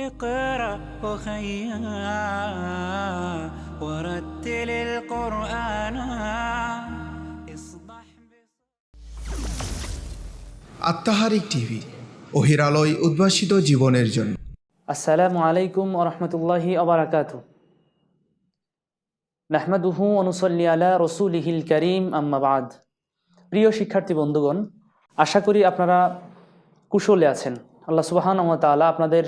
اقرأ وخيا ورتل القرآن اصبح আত্মাহারিক TV অহিরালয় উদ্ভাসিত জীবনের জন্য আসসালামু আলাইকুম ওরহমতুল্লাহি আবরাকাতু নাহমাদুহু অনুসল্লি আলা রসুলিহিল করিম আম্মাবাদ প্রিয় শিক্ষার্থী বন্ধুগণ আশা করি আপনারা কুশলে আছেন আল্লাহ সুবাহান তাআলা আপনাদের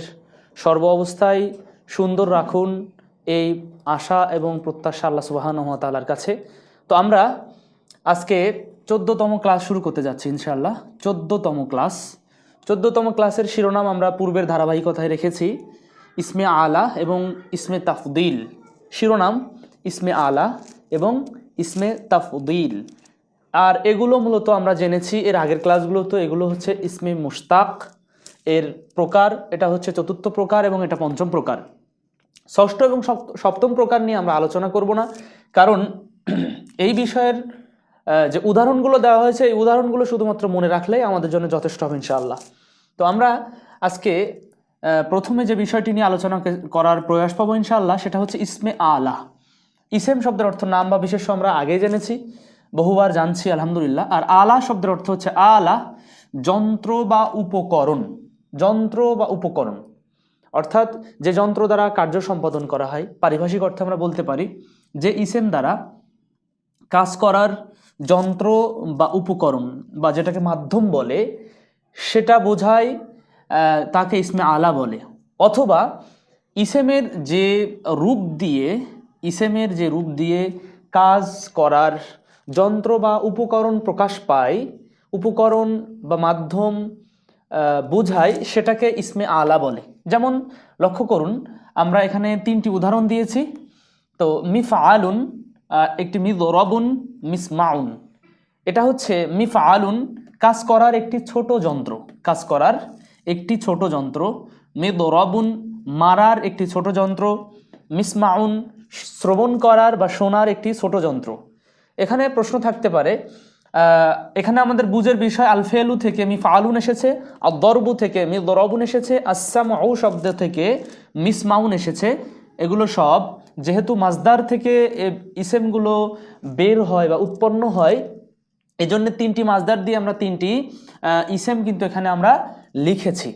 সর্ব অবস্থায় সুন্দর রাখুন এই আশা এবং প্রত্যাশা আল্লাহ সুবাহান তাআলার কাছে। তো আমরা আজকে চোদ্দতম ক্লাস শুরু করতে যাচ্ছি ইনশাআল্লাহ। চোদ্দতম ক্লাস। চোদ্দতম ক্লাসের শিরোনাম আমরা পূর্বের ধারাবাহিকতায় রেখেছি। ইসমে আলা এবং ইসমে তাফদিল। শিরোনাম ইসমে আলা এবং ইসমে তাফদিল। আর এগুলো মূলত আমরা জেনেছি এর আগের ক্লাসগুলো তো এগুলো হচ্ছে ইসমে মুশতাক এর প্রকার, এটা হচ্ছে চতুর্থ প্রকার এবং এটা পঞ্চম প্রকার। ষষ্ঠ এবং সপ্ত- সপ্তম প্রকার নিয়ে আমরা আলোচনা করব না, কারণ এই বিষয়ের যে উদাহরণগুলো দেওয়া হয়েছে, এই উদাহরণগুলো শুধুমাত্র মনে রাখলেই আমাদের জন্য যথেষ্ট হবে ইনশাআল্লাহ। তো আমরা আজকে প্রথমে যে বিষয়টি নিয়ে আলোচনা করার প্রয়াস পাবো ইনশাআল্লাহ, সেটা হচ্ছে ইসমে আলা। ইসেম শব্দের অর্থ নাম বা বিশেষ আমরা আগেই জেনেছি, বহুবার জানছি, আলহামদুলিল্লাহ। আর আলা শব্দের অর্থ হচ্ছে আলা, যন্ত্র বা উপকরণ। যন্ত্র বা উপকরণ। অর্থাৎ যে যন্ত্র দ্বারা কার্য সম্পাদন করা হয়, পারিভাষিক অর্থে আমরা বলতে পারি যে ইসেম দ্বারা কাজ করার যন্ত্র বা উপকরণ বা যেটাকে মাধ্যম বলে, সেটা বোঝায় তাকে ইসমে আলা বলে। অথবা ইসেমের যে রূপ দিয়ে, ইসেমের যে রূপ দিয়ে কাজ করার যন্ত্র বা উপকরণ প্রকাশ পায়, উপকরণ বা মাধ্যম বোঝায় সেটাকে ইসমে আলা বলে। যেমন লক্ষ্য করুন, আমরা এখানে তিনটি উদাহরণ দিয়েছি। তো মিফা আলুন একটি মিস মাউন এটা হচ্ছে মিফা আলুন কাজ করার একটি ছোট যন্ত্র। কাজ করার একটি ছোট যন্ত্র। মিদরবুন, মারার একটি ছোট যন্ত্র। মিসমাউন, শ্রবণ করার বা শোনার একটি ছোট যন্ত্র। এখানে প্রশ্ন থাকতে পারে এখানে আমাদের বুঝের বিষয়, আলফেলু থেকে মি ফালুন এসেছে আর দরবু থেকে মি দরবুন এসেছে আসামাউ শব্দ থেকে মিস মাউন এসেছে। এগুলো সব, যেহেতু মাজদার থেকে ইসেমগুলো বের হয় বা উৎপন্ন হয় এই জন্য তিনটি মাজদার দিয়ে আমরা তিনটি ইসেম কিন্তু এখানে আমরা লিখেছি।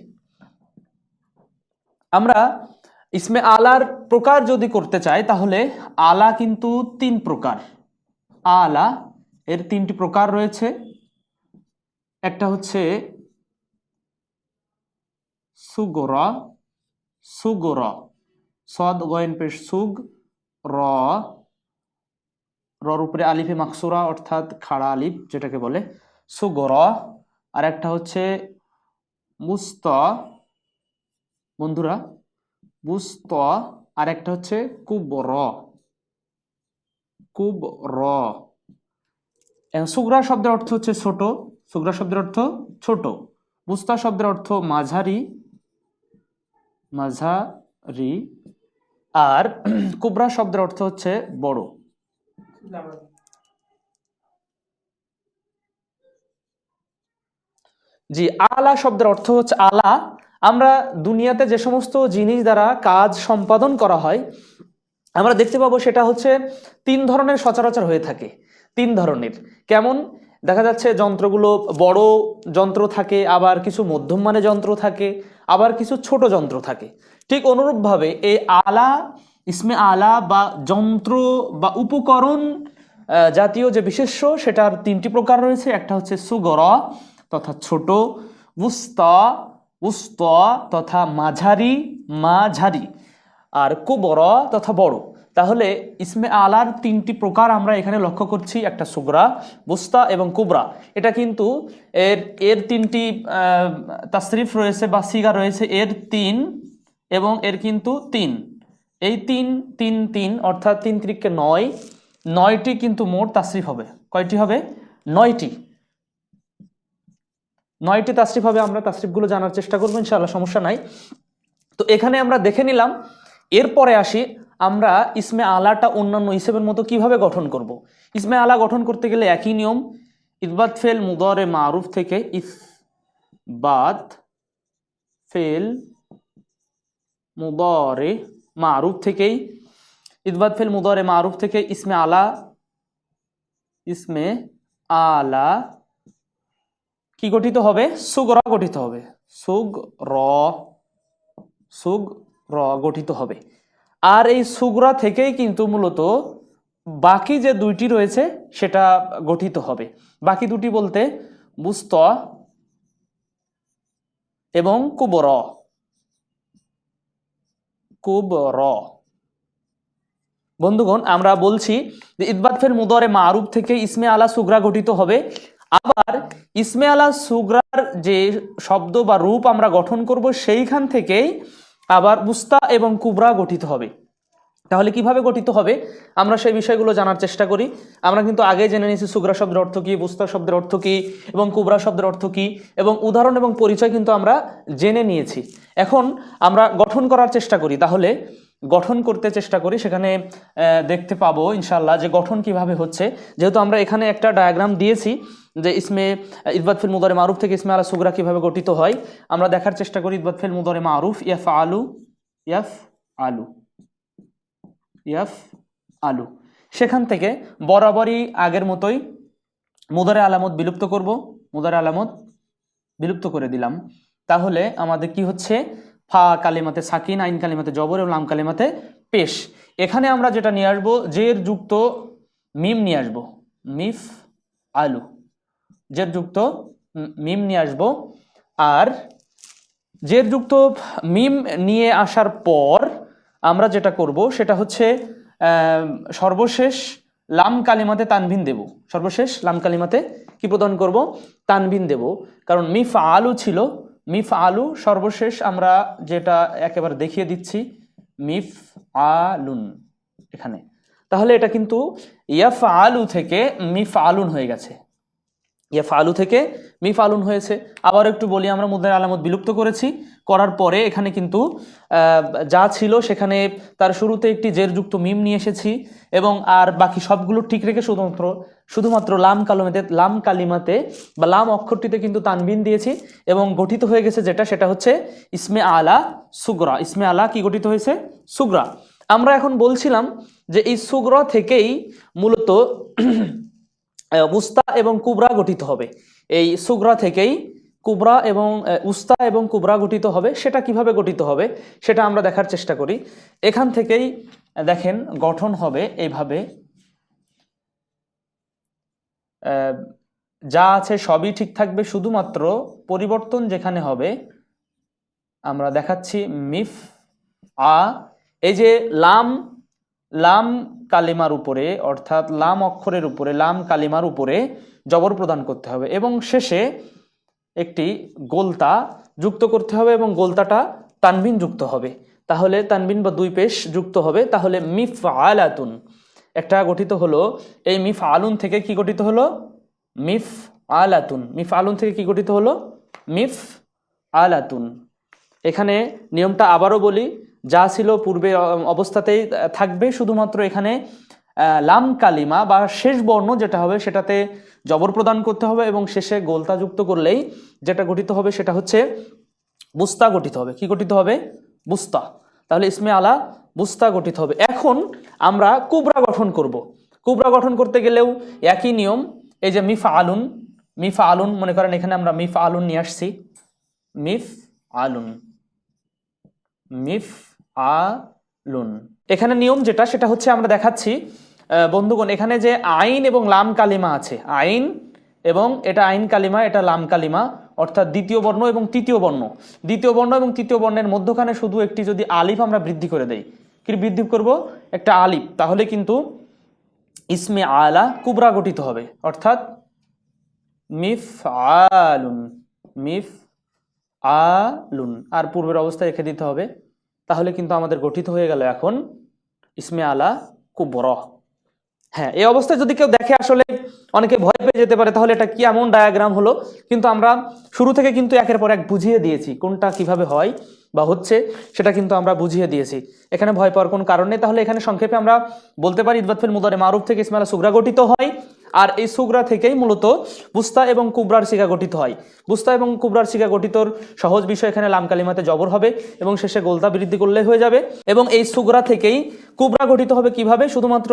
আমরা ইসমে আলার প্রকার যদি করতে চাই, তাহলে আলা কিন্তু তিন প্রকার। আলা এর তিনটি প্রকার রয়েছে। একটা হচ্ছে সুগর সুগর, সদ, গয়েন, পেশ, সুগ, র রর উপরে আলিফে মাকসুরা, অর্থাৎ খাড়া আলিফ, যেটাকে বলে সুগর। আর একটা হচ্ছে মুস্ত, বন্ধুরা বুস্ত আর একটা হচ্ছে কুব র কুব র সুগ্রা শব্দের অর্থ হচ্ছে ছোট। সুগ্রা শব্দের অর্থ ছোট। বুস্তা শব্দের অর্থ মাঝারি মাঝারি। আর কুবরা শব্দের অর্থ হচ্ছে বড়। জি, আলা শব্দের অর্থ হচ্ছে আলা। আমরা দুনিয়াতে যে সমস্ত জিনিস দ্বারা কাজ সম্পাদন করা হয়, আমরা দেখতে পাবো সেটা হচ্ছে তিন ধরনের সচরাচর হয়ে থাকে। তিন ধরনের। কেমন? দেখা যাচ্ছে যন্ত্রগুলো বড় যন্ত্র থাকে, আবার কিছু মধ্যম মানের যন্ত্র থাকে, আবার কিছু ছোট যন্ত্র থাকে। ঠিক অনুরূপভাবে এই আলা, ইসমে আলা বা যন্ত্র বা উপকরণ জাতীয় যে বিশেষ্য, সেটার তিনটি প্রকার রয়েছে। একটা হচ্ছে সুগর তথা ছোট, উস্ত উস্ত তথা মাঝারি মাঝারি, আর কুবর তথা বড়। তাহলে ইসমে আলার তিনটি প্রকার আমরা এখানে লক্ষ্য করছি, একটা সুগরা, বুস্তা এবং কুবরা। এটা কিন্তু এর এর তিনটি তাসরিফ রয়েছে বা সিগা রয়েছে, এর তিন এবং এর কিন্তু তিন। এই তিন তিন তিন, অর্থাৎ তিন ত্রিককে নয়, নয়টি কিন্তু মোট তাসরিফ হবে। কয়টি হবে? নয়টি। নয়টি তাসরিফ হবে, আমরা তাসরিফগুলো জানার চেষ্টা করব, ইনশাআল্লাহ সমস্যা নাই। তো এখানে আমরা দেখে নিলাম, এরপরে আসি আমরা ইসমে আলাটা অন্যান্য হিসেবের মতো কীভাবে গঠন করব। ইসমে আলা গঠন করতে গেলে একই নিয়ম ইসবাত ফেল মুদরে মারুফ থেকে ইসবাত ফেল মুদরে মারুফ থেকেই, ইদবাত ফেল মুদরে মারুফ থেকে ইসমে আলা ইসমে আলা কি গঠিত হবে? সুগ র গঠিত হবে। সুগ র সুগ র গঠিত হবে। আর এই সুগরা থেকেই কিন্তু মূলত বাকি যে দুইটি রয়েছে সেটা গঠিত হবে। বাকি দুটি বলতে বুস্ত এবং কুবর। কুবর। বন্ধুগণ, আমরা বলছি যে ইদবাত ফের মুদরে মারুফ থেকে ইসমে আলা সুগরা গঠিত হবে। আবার ইসমে আলা সুগরার যে শব্দ বা রূপ আমরা গঠন করব সেইখান থেকেই আবার বুস্তা এবং কুবরা গঠিত হবে। তাহলে কীভাবে গঠিত হবে? আমরা সেই বিষয়গুলো জানার চেষ্টা করি। আমরা কিন্তু আগে জেনে নিয়েছি সুগ্রা শব্দের অর্থ কী বুস্তা শব্দের অর্থ কী এবং কুবরা শব্দের অর্থ কী এবং উদাহরণ এবং পরিচয় কিন্তু আমরা জেনে নিয়েছি। এখন আমরা গঠন করার চেষ্টা করি। তাহলে গঠন করতে চেষ্টা করি, সেখানে দেখতে পাবো ইনশাল্লাহ যে গঠন কীভাবে হচ্ছে। যেহেতু আমরা এখানে একটা ডায়াগ্রাম দিয়েছি যে ইসমে ইদবাত ফিল মুদরে মারুফ থেকে ইসমে আলা সুগরা কীভাবে গঠিত হয়, আমরা দেখার চেষ্টা করি ইদবাত ফিল মুদরে মারুফ ইয়াফ আলু ইয়াফ আলু ইয়াফ আলু সেখান থেকে বরাবরই আগের মতোই মুদারে আলামত বিলুপ্ত করব, মুদারে আলামত বিলুপ্ত করে দিলাম। তাহলে আমাদের কি হচ্ছে? ফা কালিমাতে সাকিন, আইন কালিমাতে জবর এবং লাম কালিমাতে পেশ। এখানে আমরা যেটা নিয়ে আসব জের যুক্ত মিম নিয়ে আসব। মিফ আলু। জের যুক্ত মিম নিয়ে আসব। আর জের যুক্ত মিম নিয়ে আসার পর আমরা যেটা করব, সেটা হচ্ছে সর্বশেষ লাম কালিমাতে তানভিন দেব। সর্বশেষ লাম কালিমাতে কি প্রদান করব? তানভিন দেব। কারণ মিফ আলু ছিল মিফ আলু সর্বশেষ আমরা যেটা একেবারে দেখিয়ে দিচ্ছি মিফ আলুন এখানে। তাহলে এটা কিন্তু ইয়াফ আলু থেকে মিফ আলুন হয়ে গেছে। ইয়াফ আলু থেকে মি ফালুন হয়েছে। আবার একটু বলি, আমরা মুদ্রার আলামত বিলুপ্ত করেছি। করার পরে এখানে কিন্তু যা ছিল সেখানে তার শুরুতে একটি জেরযুক্ত মিম নিয়ে এসেছি এবং আর বাকি সবগুলো ঠিক রেখে শুধুমাত্র শুধুমাত্র লাম কালমাতে, লাম কালিমাতে বা লাম অক্ষরটিতে কিন্তু তানবিন দিয়েছি এবং গঠিত হয়ে গেছে যেটা, সেটা হচ্ছে ইসমে আলা সুগরা। ইসমে আলা কি গঠিত হয়েছে? সুগরা। আমরা এখন বলছিলাম যে এই সুগরা থেকেই মূলত উস্তা এবং কুবরা গঠিত হবে। এই সুগরা থেকেই কুবরা এবং উস্তা এবং কুবরা গঠিত হবে। সেটা কীভাবে গঠিত হবে, সেটা আমরা দেখার চেষ্টা করি। এখান থেকেই দেখেন, গঠন হবে এইভাবে। যা আছে সবই ঠিক থাকবে, শুধুমাত্র পরিবর্তন যেখানে হবে, আমরা দেখাচ্ছি মিফ, আ, এই যে লাম লাম কালিমার উপরে, অর্থাৎ লাম অক্ষরের উপরে, লাম কালিমার উপরে জবর প্রদান করতে হবে এবং শেষে একটি গোলতা যুক্ত করতে হবে এবং গোলতাটা তানবিন যুক্ত হবে। তাহলে তানবিন বা দুই পেশ যুক্ত হবে। তাহলে মিফ আলাতুন একটা গঠিত হলো, এই মিফ আলুন থেকে কি গঠিত হলো? মিফ আলাতুন মিফ আলুন থেকে কি গঠিত হলো? মিফ আলাতুন এখানে নিয়মটা আবারও বলি যা ছিল পূর্বের অবস্থাতেই থাকবে। শুধুমাত্র এখানে লাম কালিমা বা শেষ বর্ণ যেটা হবে সেটাতে জবর প্রদান করতে হবে এবং শেষে গোলতা যুক্ত করলেই যেটা গঠিত হবে সেটা হচ্ছে বুস্তা গঠিত হবে। কি গঠিত হবে? বুস্তা। তাহলে ইসমে আলা বুস্তা গঠিত হবে। এখন আমরা কুবরা গঠন করব। কুবরা গঠন করতে গেলেও একই নিয়ম। এই যে মিফা আলুন মিফা আলুন মনে করেন এখানে আমরা মিফা আলুন নিয়ে আসছি। মিফ আলুন। মিফ আলুন এখানে নিয়ম যেটা, সেটা হচ্ছে আমরা দেখাচ্ছি বন্ধুগণ, এখানে যে আইন এবং লাম কালিমা আছে। আইন এবং এটা আইন কালিমা, এটা লাম কালিমা, অর্থাৎ দ্বিতীয় বর্ণ এবং তৃতীয় বর্ণ। দ্বিতীয় বর্ণ এবং তৃতীয় বর্ণের মধ্যখানে শুধু একটি যদি আলিফ আমরা বৃদ্ধি করে দেই। কি বৃদ্ধি করব? একটা আলিফ। তাহলে কিন্তু ইসমে আলা কুবরা গঠিত হবে। অর্থাৎ মিফ আলুন মিফ আলুন। আর পূর্বের অবস্থায় রেখে দিতে হবে। তাহলে কিন্তু আমাদের গঠিত হয়ে গেল এখন ইসমে আলা কুবর। হ্যাঁ এই অবস্থায় যদি কেউ দেখে আসলে অনেকে ভয় পেয়ে যেতে পারে, তাহলে এটা কি এমন ডায়াগ্রাম হলো? কিন্তু আমরা শুরু থেকে কিন্তু একের পর এক বুঝিয়ে দিয়েছি কোনটা কীভাবে হয় বা হচ্ছে, সেটা কিন্তু আমরা বুঝিয়ে দিয়েছি। এখানে ভয় পাওয়ার কোনো কারণ নেই। তাহলে এখানে সংক্ষেপে আমরা বলতে পারি ইদবাতফের মুদারে মারুফ থেকে ইসমাইলা সুগরা গঠিত হয়। আর এই সুগরা থেকেই মূলত বুস্তা এবং কুবরার শিকা গঠিত হয়। বুস্তা এবং কুবরার শিকা গঠিতর সহজ বিষয় এখানে লাম কালিমাতে জবর হবে এবং শেষে গোলতা বৃদ্ধি করলে হয়ে যাবে এবং এই সুগরা থেকেই কুবরা গঠিত হবে কীভাবে? শুধুমাত্র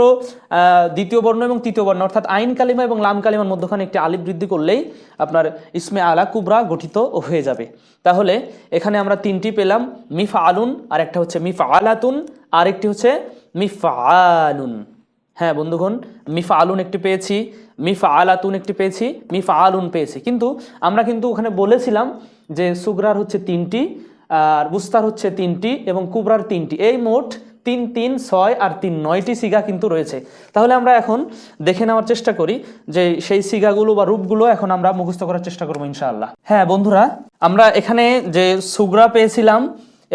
দ্বিতীয় বর্ণ এবং তৃতীয় বর্ণ, অর্থাৎ আইন কালিমা এবং লাম কালিমার মধ্যখানে একটি আলিফ বৃদ্ধি করলেই আপনার ইসমে আলা কুবরা গঠিত হয়ে যাবে। তাহলে এখানে আমরা তিনটি পেলাম, মিফা আলুন আর একটা হচ্ছে মিফা আলাতুন আর একটি হচ্ছে মিফা আলুন। হ্যাঁ বন্ধুগণ মিফা আলুন একটি পেয়েছি মিফা আলাতুন একটি পেয়েছি মিফা আলুন পেয়েছি। কিন্তু আমরা কিন্তু ওখানে বলেছিলাম যে সুগরার হচ্ছে তিনটি, আর বুস্তার হচ্ছে তিনটি এবং কুবরার তিনটি। এই মোট তিন তিন, ছয় আর তিন, নয়টি সিগা কিন্তু রয়েছে। তাহলে আমরা এখন দেখে নেওয়ার চেষ্টা করি যে সেই সিগাগুলো বা রূপগুলো এখন আমরা মুখস্থ করার চেষ্টা করব ইনশাআল্লাহ। হ্যাঁ বন্ধুরা, আমরা এখানে যে সুগরা পেয়েছিলাম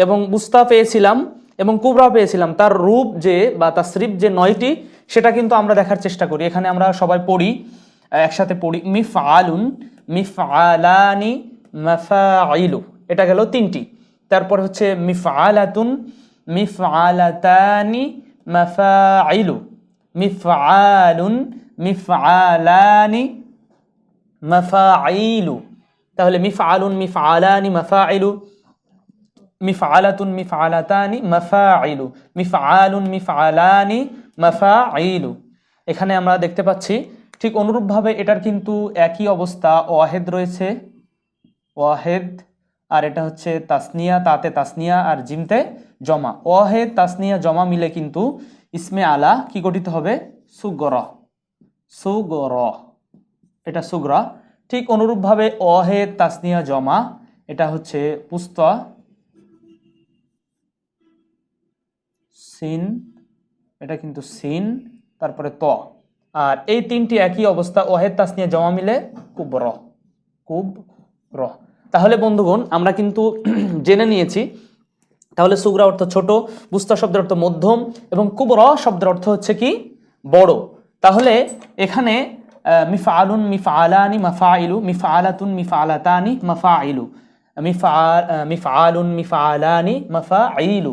এবং বুস্তা পেয়েছিলাম এবং কুবরা পেয়েছিলাম, তার রূপ যে বা তার শ্রিপ যে নয়টি সেটা কিন্তু আমরা দেখার চেষ্টা করি। এখানে আমরা সবাই পড়ি, একসাথে পড়ি মিফ আলুন মিফ আলানি মাফাইলু এটা গেল তিনটি। তারপর হচ্ছে মিফ আলাতুন মিফ আলাতানি মাফাইলু মিফ আলুন মিফ আলানি মাফাইলু তাহলে মিফ আলুন মিফ আলানি মাফাইলু মিফআলাতুন মিফআলাতানি মাফাইলু মিফআলুন মিফআলানি মাফাইলু এখানে আমরা দেখতে পাচ্ছি, ঠিক অনুরূপভাবে এটার কিন্তু একই অবস্থা, ওয়াহেদ রয়েছে, ওয়াহেদ, আর এটা হচ্ছে তাসনিয়া, তাতে তাসনিয়া আর জিমতে জমা। ওয়াহেদ, তাসনিয়া, জমা মিলে কিন্তু ইসমে আলা কি গঠিত হবে? সুগর। সুগর। এটা সুগরা। ঠিক অনুরূপভাবে অহেদ তাসনিয়া, জমা, এটা হচ্ছে পুস্তা, সিন এটা কিন্তু সিন তারপরে ত। আর এই তিনটি একই অবস্থা ওয়াহেদ তাসনিয়া জমা মিলে কুব র কুব র তাহলে বন্ধুগণ আমরা কিন্তু জেনে নিয়েছি তাহলে সুগরা অর্থ ছোট বুস্তা শব্দের অর্থ মধ্যম এবং কুবর শব্দের অর্থ হচ্ছে কি? বড়। তাহলে এখানে আহ, মিফা আলুন মিফা আলানি মাফা আলাতুন মিফা আলাতানি মাফা ইলু মিফা মিফা আলুন মিফা আলানি মাফা ইলু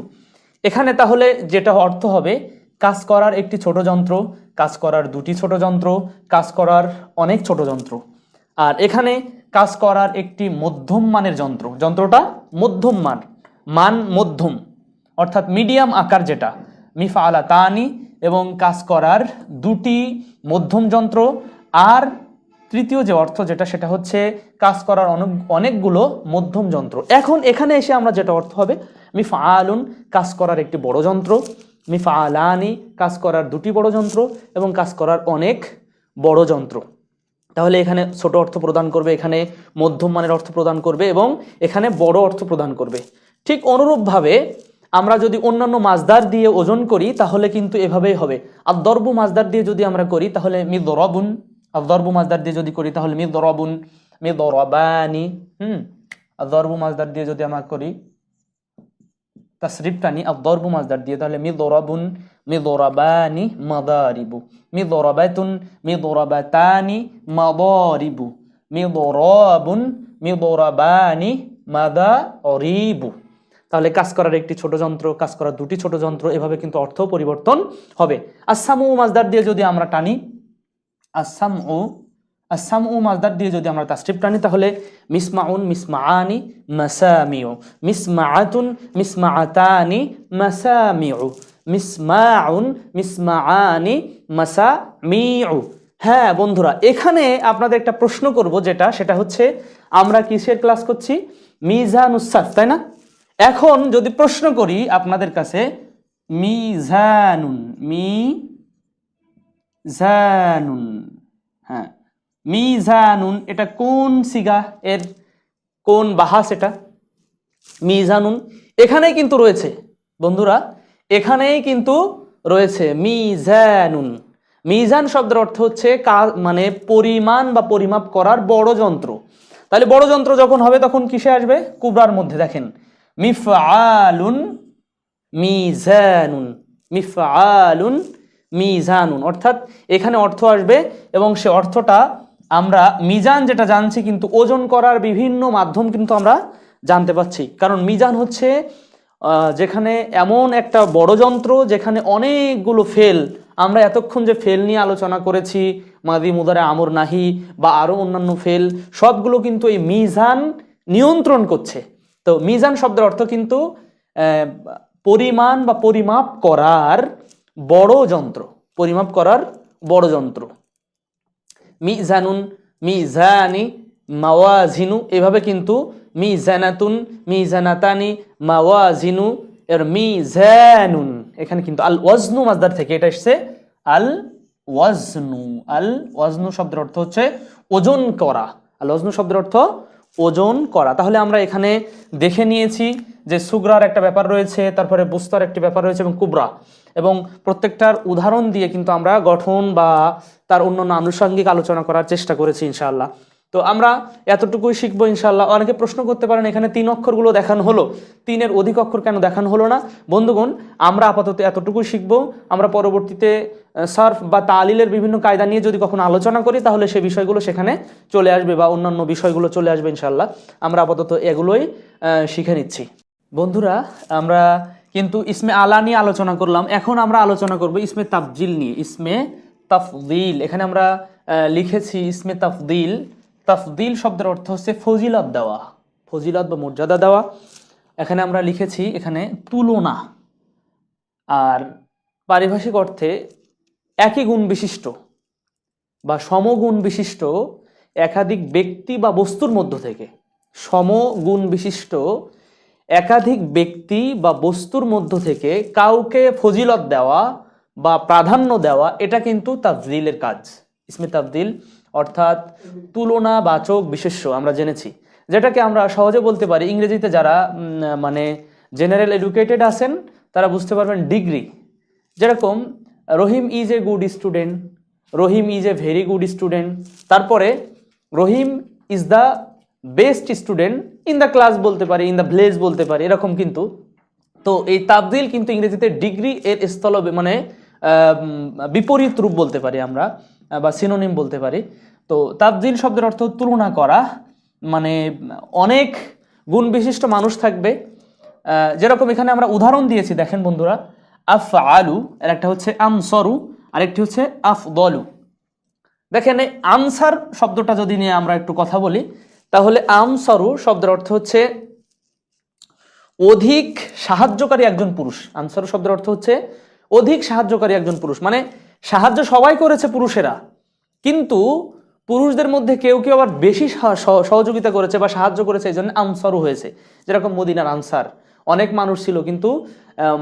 এখানে তাহলে যেটা অর্থ হবে কাজ করার একটি ছোট যন্ত্র, কাজ করার দুটি ছোট যন্ত্র, কাজ করার অনেক ছোট যন্ত্র। আর এখানে কাজ করার একটি মধ্যম মানের যন্ত্র। যন্ত্রটা মধ্যম মান মান মধ্যম, অর্থাৎ মিডিয়াম আকার যেটা। মিফা আলা তানি এবং কাজ করার দুটি মধ্যম যন্ত্র। আর তৃতীয় যে অর্থ যেটা, সেটা হচ্ছে কাজ করার অনেক, অনেকগুলো মধ্যম যন্ত্র। এখন এখানে এসে আমরা যেটা অর্থ হবে মিফা আলুন কাজ করার একটি বড় যন্ত্র। মিফা আলানি কাজ করার দুটি বড় যন্ত্র এবং কাজ করার অনেক বড় যন্ত্র। তাহলে এখানে ছোট অর্থ প্রদান করবে, এখানে মধ্যম মানের অর্থ প্রদান করবে এবং এখানে বড় অর্থ প্রদান করবে। ঠিক অনুরূপভাবে আমরা যদি অন্যান্য মাছদার দিয়ে ওজন করি, তাহলে কিন্তু এভাবেই হবে। আর দর্বু মাছদার দিয়ে যদি আমরা করি, তাহলে মি দরবুন আর দর্বু মাছদার দিয়ে যদি করি, তাহলে মি দরবুন মি দরবানি হুম আর দর্বু মাছদার দিয়ে যদি আমরা করি তাসরিফটা নি, আর দরবু মাছদার দিয়ে, তাহলে মি দরাবুন, মি দরাবানি মাদারিবু। মি দরাবাতুন, মি দরাবাতানি মাদারিবু। মি দরাবুন, মি দরাবানি মাদারিবু। তাহলে কাজ করার একটি ছোট যন্ত্র, কাজ করার দুটি ছোট যন্ত্র, এভাবে কিন্তু অর্থ পরিবর্তন হবে। আসামু মাজদার দিয়ে যদি আমরা টানি আসাম ও আসাম ও মাজদার দিয়ে যদি আমরা তাস্ট্রিপ টানি তাহলে মিসমাউন মিসমাআনি মাসামিউ, মিসমাআতুন মিসমাআতানি মাসামিউ, মিসমাউন মিসমাআনি মাসামিউ। হ্যাঁ বন্ধুরা, এখানে আপনাদের একটা প্রশ্ন করব যেটা, সেটা হচ্ছে আমরা কিসের ক্লাস করছি? মিজানুসাফ তাই না? এখন যদি প্রশ্ন করি আপনাদের কাছে, মিজানুন মি জানুন হ্যাঁ মিজানুন, এটা কোন সিগা? এর কোন বাহাস এটা? মিজানুন, এখানেই কিন্তু রয়েছে। বন্ধুরা, এখানেই কিন্তু রয়েছে মিজানুন। মিজান শব্দের অর্থ হচ্ছে মানে পরিমাণ বা পরিমাপ করার বড় যন্ত্র। তাহলে বড় যন্ত্র যখন হবে তখন কিসে আসবে? কুবরার মধ্যে, দেখেন। মিফআলুন মিজানুন মিফআলুন মিজানুন। অর্থাৎ এখানে অর্থ আসবে এবং সে অর্থটা আমরা মিজান যেটা জানছি কিন্তু ওজন করার বিভিন্ন মাধ্যম কিন্তু আমরা জানতে পাচ্ছি কারণ মিজান হচ্ছে যেখানে এমন একটা বড় যন্ত্র যেখানে অনেকগুলো ফেল। আমরা এতক্ষণ যে ফেল নিয়ে আলোচনা করেছি, মাদি, মুদারে, আমর, নাহি বা আরও অন্যান্য ফেল, সবগুলো কিন্তু এই মিজান নিয়ন্ত্রণ করছে। তো মিজান শব্দের অর্থ কিন্তু পরিমাণ বা পরিমাপ করার বড় যন্ত্র। পরিমাপ করার বড় যন্ত্র। মিজানুন, মিজানি, মাওয়াজিনু, এভাবে কিন্তু মিজানাতুন, মিজানাতানি, মাওয়াজিনু, এর মিজানুন। এখানে কিন্তু আল ওয়াজনু মাজদার থেকে এটা এসছে আল ওয়াজনু আল ওয়াজনু শব্দের অর্থ হচ্ছে ওজন করা। আল ওয়াজনু শব্দের অর্থ ওজন করা। তাহলে আমরা এখানে দেখে নিয়েছি যে সুগ্রার একটা ব্যাপার রয়েছে, তারপরে বুস্তার একটি ব্যাপার রয়েছে এবং কুবরা। এবং প্রত্যেকটার উদাহরণ দিয়ে কিন্তু আমরা গঠন বা তার অন্যান্য আনুষঙ্গিক আলোচনা করার চেষ্টা করেছি ইনশাআল্লাহ। তো আমরা এতটুকুই শিখব ইনশাআল্লাহ। অনেকে প্রশ্ন করতে পারেন, এখানে তিন অক্ষরগুলো দেখানো হলো। তিনের অধিক অক্ষর কেন দেখানো হলো না? বন্ধুগণ, আমরা আপাতত এতটুকুই শিখব। আমরা পরবর্তীতে সার্ফ বা তালিলের বিভিন্ন কায়দা নিয়ে যদি কখনো আলোচনা করি, তাহলে সে বিষয়গুলো সেখানে চলে আসবে বা অন্যান্য বিষয়গুলো চলে আসবে ইনশাআল্লাহ। আমরা আপাতত এগুলোই শিখে নিচ্ছি। বন্ধুরা, আমরা কিন্তু ইসমে আলা নিয়ে আলোচনা করলাম। এখন আমরা আলোচনা করব ইসমে তাফজিল নিয়ে, ইসমে তাফদিল। এখানে আমরা লিখেছি ইসমে তাফদিল। তাফদিল শব্দের অর্থ হচ্ছে ফজিলত দেওয়া, ফজিলত বা মর্যাদা দেওয়া। এখানে আমরা লিখেছি এখানে তুলনা। আর পারিভাষিক অর্থে একই গুণ বিশিষ্ট বা সমগুণ বিশিষ্ট একাধিক ব্যক্তি বা বস্তুর মধ্য থেকে। সমগুণ বিশিষ্ট একাধিক ব্যক্তি বা বস্তুর মধ্য থেকে কাউকে ফজিলত দেওয়া বা প্রাধান্য দেওয়া, এটা কিন্তু তাফদিলের কাজ। ইসমে তাফদিল অর্থাৎ তুলনাবাচক বিশেষ্য আমরা জেনেছি। যেটাকে আমরা সহজে বলতে পারি, ইংরেজিতে যারা মানে জেনারেল এডুকেটেড আছেন, তারা বুঝতে পারবেন ডিগ্রি। যেরকম, Rahim is a good student Rahim is a very good student তারপরে Rahim is the best student in the class বলতে পারি ইন দ্য ভিলেজ বলতে পারি, এরকম কিন্তু। তো এই তাবদিল কিন্তু ইংরেজিতে ডিগ্রি এর স্থল মানে বিপরীত রূপ বলতে পারি আমরা বা সিনোনিম বলতে পারি। তো তাবদিল শব্দের অর্থ তুলনা করা মানে অনেক গুণ বিশিষ্ট মানুষ থাকবে। যেরকম এখানে আমরা উদাহরণ দিয়েছি, দেখেন বন্ধুরা আফ আলু আর একটা হচ্ছে আমসরু আরেকটি হচ্ছে আফদলু। দেখেন, এই আনসার শব্দটা যদি নিয়ে আমরা একটু কথা বলি তাহলে আমসরু শব্দের অর্থ হচ্ছে অধিক সাহায্যকারী একজন পুরুষ। আনসারু শব্দের অর্থ হচ্ছে অধিক সাহায্যকারী একজন পুরুষ। মানে সাহায্য সবাই করেছে পুরুষেরা। কিন্তু পুরুষদের মধ্যে কেউ কেউ আবার বেশি সহ- সহ- সহযোগিতা করেছে বা সাহায্য করেছে, এই জন্য আনসারও হয়েছে। যেরকম মদিনার আনসার। অনেক মানুষ ছিল, কিন্তু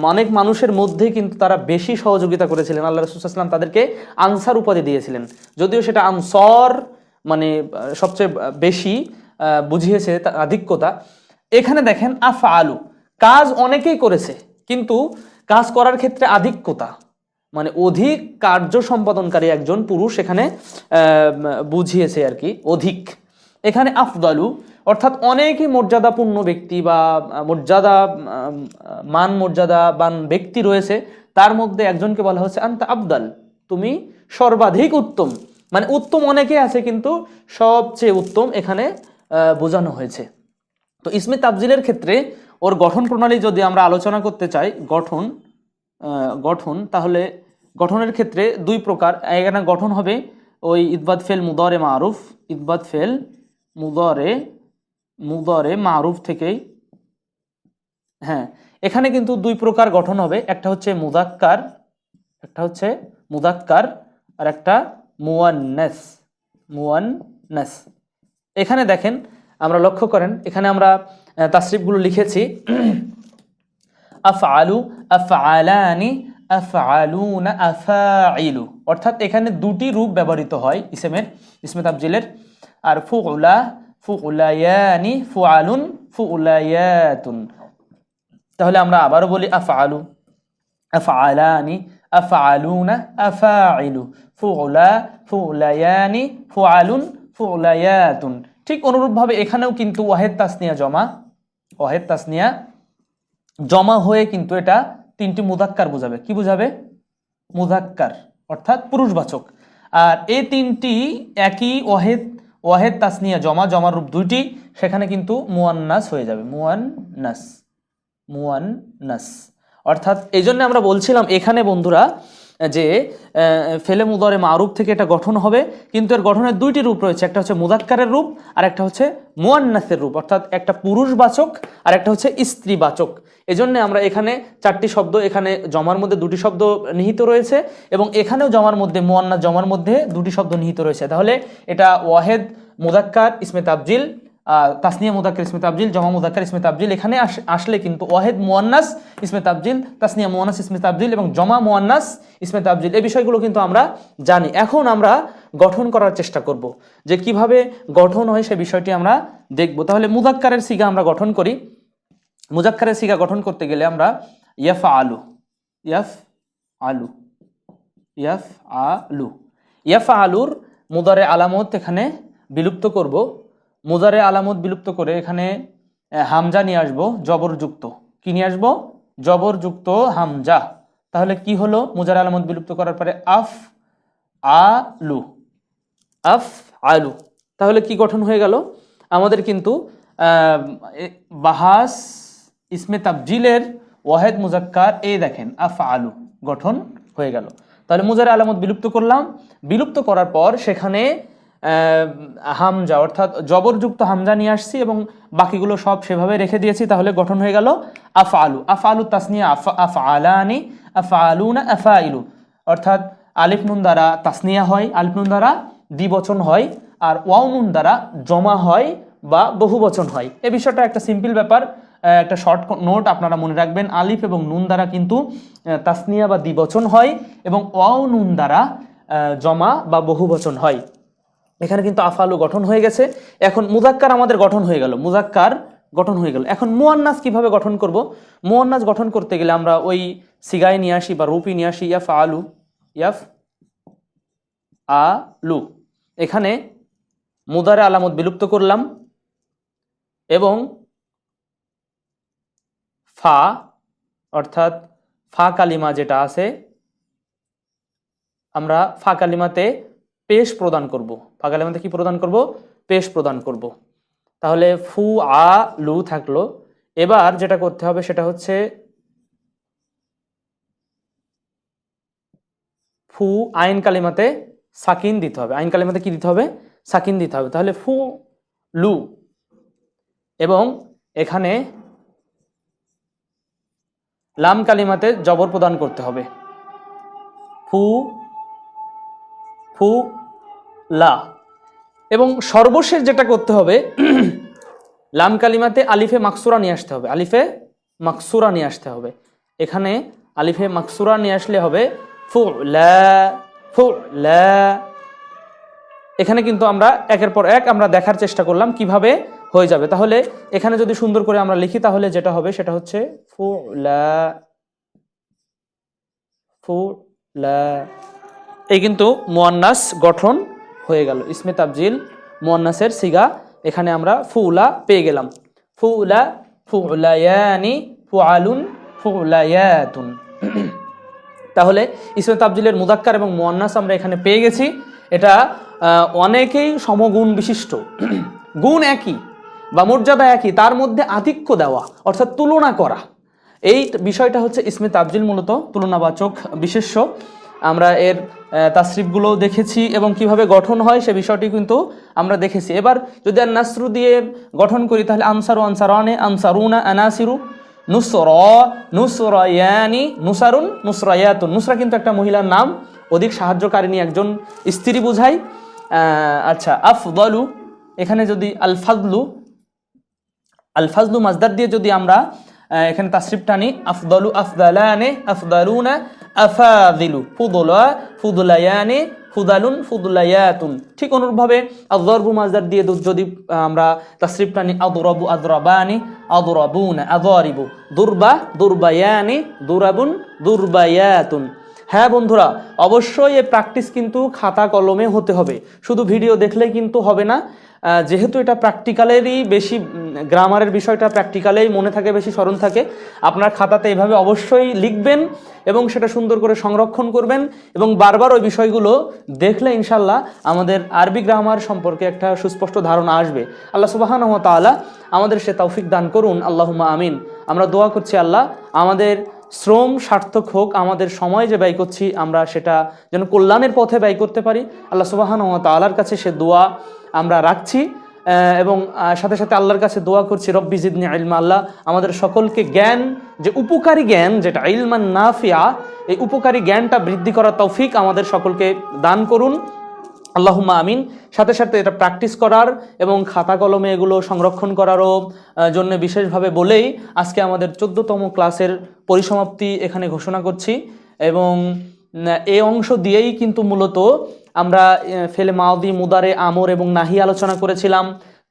অনেক মানুষের মধ্যে কিন্তু তারা বেশি সহযোগিতা করেছিলেন। আল্লাহ রসুলাম তাদেরকে আনসার উপাধি দিয়েছিলেন। যদিও সেটা আনসর মানে সবচেয়ে বেশি বুঝিয়েছে তা- আধিক্যতা। এখানে দেখেন আফ আলু কাজ অনেকেই করেছে, কিন্তু কাজ করার ক্ষেত্রে আধিক্যতা। মানে অধিক কার্য সম্পাদনকারী একজন পুরুষ এখানে বুঝিয়েছে আর কি, অধিক। এখানে আফদালু, অর্থাৎ অনেকই মর্যাদাপূর্ণ ব্যক্তি বা মর্যাদা মান মর্যাদাবান ব্যক্তি রয়েছে। তার মধ্যে একজনকে বলা হচ্ছে, আন্তা আবদাল, তুমি সর্বাধিক উত্তম। মানে উত্তম অনেকে আছে, কিন্তু সবচেয়ে উত্তম এখানে বোঝানো হয়েছে। তো ইসমে তাবজিলের ক্ষেত্রে ওর গঠন প্রণালী যদি আমরা আলোচনা করতে চাই, গঠন গঠন, তাহলে গঠনের ক্ষেত্রে দুই প্রকার। এখানে গঠন হবে ওই ইদবাদ ফেল মুদরে মারুফ, ইদবাদ ফেল মুদরে মুদরে মারুফ থেকেই। হ্যাঁ এখানে কিন্তু দুই প্রকার গঠন হবে। একটা হচ্ছে মুদাক্কার, একটা হচ্ছে মুদাক্কার, আর একটা মুয়ান্নাস মুয়ান্নাস এখানে দেখেন, আমরা লক্ষ্য করেন, এখানে আমরা তাসরিফগুলো লিখেছি, আফআলু, আফআলানি, আফআলুনা আফাইলু অর্থাৎ এখানে দুটি রূপ ব্যবহৃত হয় ইসমের, ইসমে তাবজিলের আর ফুউলা, ফুউলায়ানি, ফুআলুন, ফুউলায়াতুন। তাহলে আমরা আবারও বলি আফ আলু আফআলু, আফআলানি আফআলুনা আফাইলু ফুউলা ফুউলায়ানি ফুআলুন ফুউলায়াতুন ঠিক অনুরূপভাবে এখানেও কিন্তু ওয়াহেদ তাসনিয়া জমা। ওয়াহেদ তাসনিয়া জমা হয়ে কিন্তু এটা তিনটি মুদাক্কার বোঝাবে। কি বোঝাবে? মুদাক্কার, অর্থাৎ পুরুষবাচক। আর এই তিনটি একই ওয়াহেদ ওয়াহেদ তাসনিয়া জমা, জমার রূপ দুইটি, সেখানে কিন্তু মুয়ান্নাস হয়ে যাবে। মুয়ান্নাস মুয়ান্নাস। অর্থাৎ এই জন্য আমরা বলছিলাম এখানে বন্ধুরা যে ফেলে মুদরে মারুফ থেকে এটা গঠন হবে, কিন্তু এর গঠনের দুইটি রূপ রয়েছে, একটা হচ্ছে মুদাক্কারের রূপ আর একটা হচ্ছে মুয়ান্নাসের রূপ, অর্থাৎ একটা পুরুষবাচক আর একটা হচ্ছে স্ত্রীবাচক। এজন্য আমরা এখানে চারটি শব্দ এখানে জমার মধ্যে দুটি শব্দ নিহিত রয়েছে এবং এখানেও জমার মধ্যে, মুয়ান্নাস জমার মধ্যে দুটি শব্দ নিহিত রয়েছে। তাহলে এটা ওয়াহেদ, মুদাক্কার, ইসমে তাবজিল তাসনিয়া মুদাক্কার ইসমে তাবজিল, জমা মুদাক্কার ইসমে তাবজিল, এখানে আস- আসলে কিন্তু ওয়াহেদ মুয়ান্নাস ইসমে তাবজিল, তাসনিয়া মুয়ান্নাস ইসমে তাবজিল এবং জমা মুয়ান্নাস ইসমে তাবজিল, এই বিষয়গুলো কিন্তু আমরা জানি। এখন আমরা গঠন করার চেষ্টা করব যে কীভাবে গঠন হয় সে বিষয়টি আমরা দেখব। তাহলে মুদাক্কারের সিগা আমরা গঠন করি। মুজাক্কারের সিগা গঠন করতে গেলে আমরা ইয়াফ আলু ইয়াফ আলু ইয়াফ আলু ইয়াফ আলুর মুদারে আলামত এখানে বিলুপ্ত করব। মুদারে আলামত বিলুপ্ত করে এখানে হামজা নিয়ে আসব, জবরযুক্ত। কি নিয়ে আসব? জবরযুক্ত হামজা। তাহলে কি হলো? মুজারে আলামত বিলুপ্ত করার পরে আফ আলু আফ আলু তাহলে কি গঠন হয়ে গেল? আমাদের কিন্তু বাহাস, ইসমে তাবজিলের ওয়াহেদ মুজাক্কার, এ দেখেন, আফ আলু গঠন হয়ে গেল। তাহলে মুজারে আলামত বিলুপ্ত করলাম। বিলুপ্ত করার পর সেখানে হামজা, অর্থাৎ জবরযুক্ত হামজা নিয়ে আসছি এবং বাকিগুলো সব সেভাবে রেখে দিয়েছি, তাহলে গঠন হয়ে গেল আফ আলু আফ আলু তাসনিয়া, আফ আফ আলানি আফ আলুনা আফা ইলু অর্থাৎ আলিফ নুন দ্বারা তাসনিয়া হয়, আলিফ নুন দ্বারা দ্বিবচন হয়, আর ওয়াও নুন দ্বারা জমা হয় বা বহুবচন হয়। এ বিষয়টা একটা সিম্পল ব্যাপার একটা শর্ট নোট আপনারা মনে রাখবেন, আলিফ এবং নুন দ্বারা কিন্তু তাসনিয়া বা দ্বিবচন হয় এবং ওয়াও নুন দ্বারা জমা বা বহুবচন হয়। এখানে কিন্তু আফালু গঠন হয়ে গেছে। এখন মুজাক্কার আমাদের গঠন হয়ে গেল। মুজাক্কার গঠন হয়ে গেল। এখন মুয়ান্নাস কীভাবে গঠন করব? মুয়ান্নাস গঠন করতে গেলে আমরা ওই সিগায় নিয়ে আসি বা রূপি নিয়ে আসি, ইয়াফ আলু ইয়াফ আলু। এখানে মুদারে আলামত বিলুপ্ত করলাম এবং ফা, অর্থাৎ ফা কালিমা যেটা আছে, আমরা ফা কালিমাতে পেশ প্রদান করব। ফা কালিমাতে কি প্রদান করব? পেশ প্রদান করব। তাহলে ফু, আ, লু থাকল। এবার যেটা করতে হবে সেটা হচ্ছে ফু আইন কালিমাতে সাকিন দিতে হবে। আইন কালিমাতে কি দিতে হবে? সাকিন দিতে হবে। তাহলে ফু, লু এবং এখানে লাম কালিমাতে জবর প্রদান করতে হবে। ফু ফু লা। এবং সর্বশেষ যেটা করতে হবে, লাম কালিমাতে আলিফে মাকসুরা নিয়ে আসতে হবে। আলিফে মাকসুরা নিয়ে আসতে হবে। এখানে আলিফে মাকসুরা নিয়ে আসলে হবে ফু, লা ফু, লা। এখানে কিন্তু আমরা একের পর এক আমরা দেখার চেষ্টা করলাম কীভাবে হয়ে যাবে। তাহলে এখানে যদি সুন্দর করে আমরা লিখি, তাহলে যেটা হবে সেটা হচ্ছে ফু, লা ফু, লা। এই কিন্তু মুয়ান্নাস গঠন হয়ে গেল। ইসমে তাবজিল মুয়ান্নাসের সিগা, এখানে আমরা ফুলা পেয়ে গেলাম। ফুলা ফুলায়ানি ফুআলুন ফুলায়াতুন তাহলে ইসমে তাবজিলের মুদাক্কার এবং মুয়ান্নাস আমরা এখানে পেয়ে গেছি। এটা অনেকেই সমগুণ বিশিষ্ট। গুণ একই বা মর্যাদা একই, তার মধ্যে আধিক্য দেওয়া, অর্থাৎ তুলনা করা। এই বিষয়টা হচ্ছে ইসমে তাবজিল মূলত তুলনাবাচক বিশেষ্য। আমরা এর আহ, তাসরিফগুলোও দেখেছি এবং কীভাবে গঠন হয় সে বিষয়টি কিন্তু আমরা দেখেছি। এবার যদি আর নাসরু দিয়ে গঠন করি তাহলে আনসারু আনসারানে আনসারুনা আনাসিরু নুসর নুসরায়ানি নুসারুন নুসরায়াতুন। নুসরা কিন্তু একটা মহিলার নাম অধিক সাহায্যকারিনী একজন স্ত্রী বুঝাই আচ্ছা আফদলু এখানে যদি আল ফাজলু আল ফাজলু মাজদার দিয়ে যদি আমরা এখানে তাসরিফ টানি, আফদলু আফদালানে, আফদালুনা আফাদিলু, ফুদলা, ফুদলায়ানে, ফুদালুন ফুদলায়াতুন। ঠিক অনুরূপভাবে আদরবু মাজদার দিয়ে যদি আমরা তাসরিফ টানি, আদরবু আদরাবানি, আদরাবুনা আদরিবু, দুর্বা দুর্বায়ানি, দুরাবুন দুর্বায়াতুন। হ্যাঁ বন্ধুরা, অবশ্যই এই প্র্যাকটিস কিন্তু খাতা কলমে হতে হবে। শুধু ভিডিও দেখলে কিন্তু হবে না যেহেতু এটা প্র্যাকটিক্যালেরই বেশি গ্রামারের বিষয়টা প্র্যাকটিক্যালেই মনে থাকে, বেশি স্মরণ থাকে, আপনার খাতাতে এভাবে অবশ্যই লিখবেন এবং সেটা সুন্দর করে সংরক্ষণ করবেন এবং বারবার ওই বিষয়গুলো দেখলে ইনশাল্লাহ আমাদের আরবি গ্রামার সম্পর্কে একটা সুস্পষ্ট ধারণা আসবে। আল্লাহ সুবাহান তাআলা আমাদের সে তৌফিক দান করুন। আল্লাহুম্মা আমিন। আমরা দোয়া করছি আল্লাহ আমাদের শ্রম সার্থক হোক, আমাদের সময় যে ব্যয় করছি, আমরা সেটা যেন কল্যাণের পথে ব্যয় করতে পারি। আল্লাহ সুবাহান তালার কাছে সে দোয়া আমরা রাখছি। এবং সাথে সাথে আল্লাহর কাছে দোয়া করছি, রব্বি জিদনি ইলমা, আল্লাহ আমাদের সকলকে জ্ঞান, যে উপকারী জ্ঞান, যেটা ইলমান নাফিয়া, এই উপকারী জ্ঞানটা বৃদ্ধি করার তৌফিক আমাদের সকলকে দান করুন। আল্লাহুম্মা আমিন। সাথে সাথে এটা প্র্যাকটিস করার এবং খাতা কলমে এগুলো সংরক্ষণ করারও জন্য বিশেষভাবে বলেই আজকে আমাদের চোদ্দতম ক্লাসের পরিসমাপ্তি এখানে ঘোষণা করছি এবং এ অংশ দিয়েই কিন্তু মূলত আমরা ফেলে মাওদি মুদারে আমর এবং নাহি আলোচনা করেছিলাম।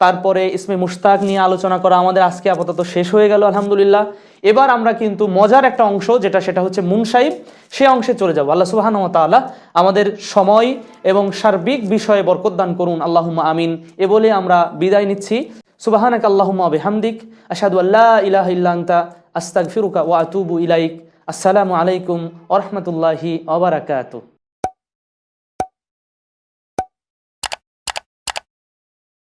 তারপরে ইসমে মুশতাক নিয়ে আলোচনা করা আমাদের আজকে আপাতত শেষ হয়ে গেল, আলহামদুলিল্লাহ। এবার আমরা কিন্তু মজার একটা অংশ, যেটা সেটা হচ্ছে মুনসাইব সে অংশে চলে যাব। আল্লাহ সুবাহান তাআলা আমাদের সময় এবং সার্বিক বিষয়ে বরকত দান করুন। আল্লাহুম্মা আমিন। এ বলে আমরা বিদায় নিচ্ছি। সুবাহানাক আল্লাহুম্মা বিহামদিক। আশহাদু আল্লা ইলাহা ইল্লা আনতা, আস্তাগফিরুকা ওয়া আতুবু ইলাইক। আসসালামু আলাইকুম ওয়া রাহমাতুল্লাহি ওয়া বারাকাতুহু।